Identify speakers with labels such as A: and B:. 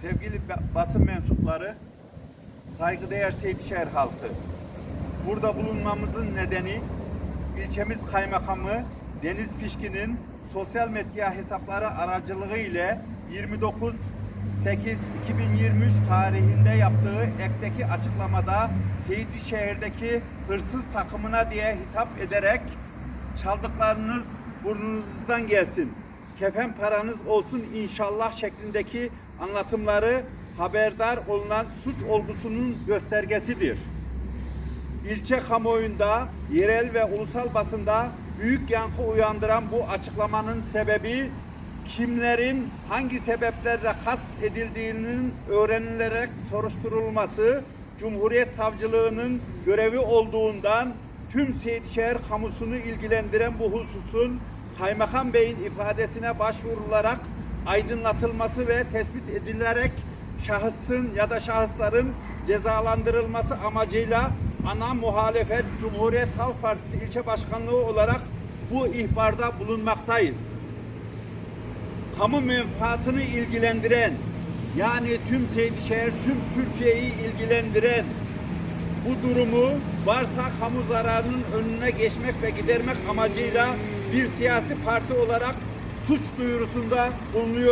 A: sevgili ba- basın mensupları, saygıdeğer Seydişehir halkı. Burada bulunmamızın nedeni ilçemiz kaymakamı Deniz Pişkin'in sosyal medya hesapları aracılığı ile 29 8 2023 tarihinde yaptığı ekteki açıklamada Seydişehir'deki hırsız takımına diye hitap ederek çaldıklarınız burnunuzdan gelsin. Kefen paranız olsun inşallah şeklindeki anlatımları haberdar olunan suç olgusunun göstergesidir. İlçe kamuoyunda, yerel ve ulusal basında büyük yankı uyandıran bu açıklamanın sebebi kimlerin hangi sebeplerle kast edildiğinin öğrenilerek soruşturulması Cumhuriyet Savcılığının görevi olduğundan tüm Seydişehir kamusunu ilgilendiren bu hususun Kaymakam Bey'in ifadesine başvurularak aydınlatılması ve tespit edilerek şahısın ya da şahısların cezalandırılması amacıyla ana muhalefet Cumhuriyet Halk Partisi ilçe başkanlığı olarak bu ihbarda bulunmaktayız. Kamu menfaatını ilgilendiren yani tüm Seydişehir, tüm Türkiye'yi ilgilendiren bu durumu varsa kamu zararının önüne geçmek ve gidermek amacıyla bir siyasi parti olarak suç duyurusunda bulunuyor.